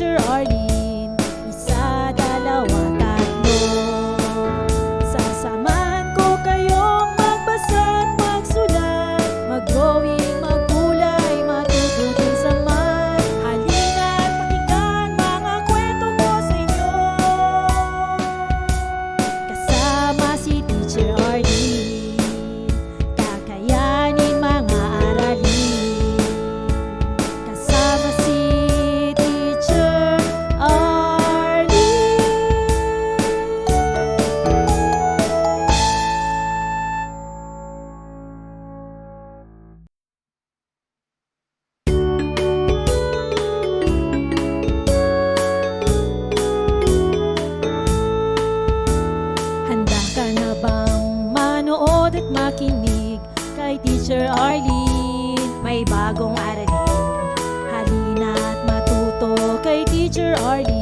future or bagong aralin Halina't matuto kay Teacher Arlene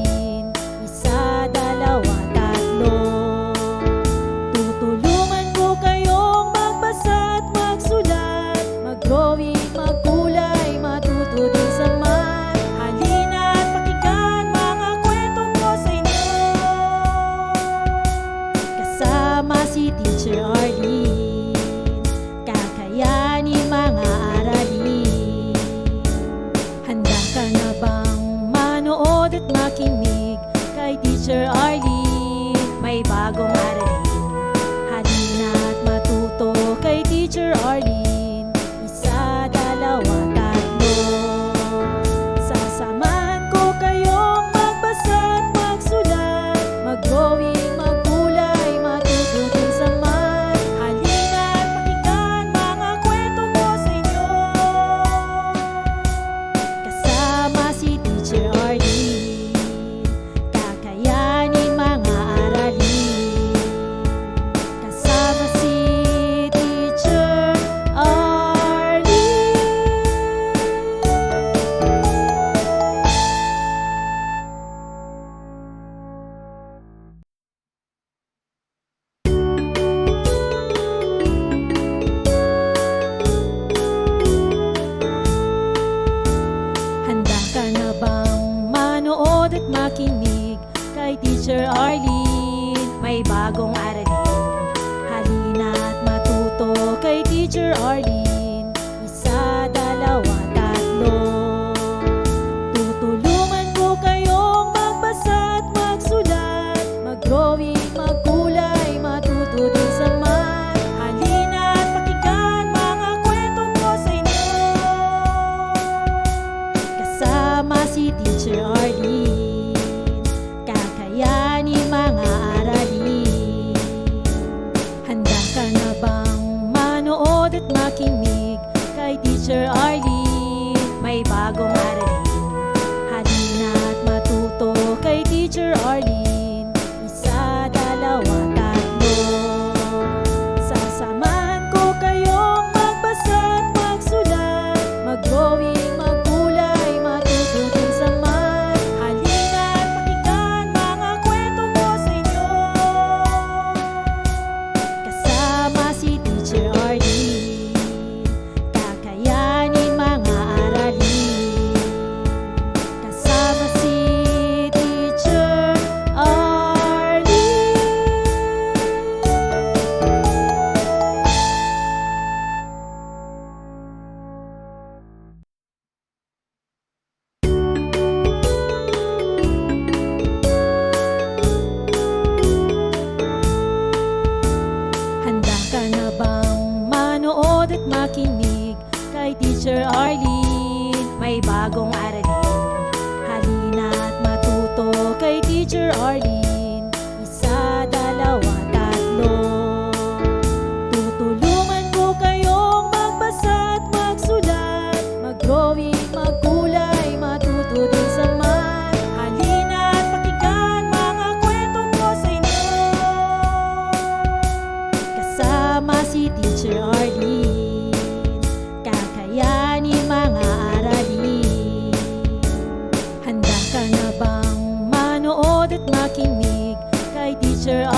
teacher or teacher Arlie. center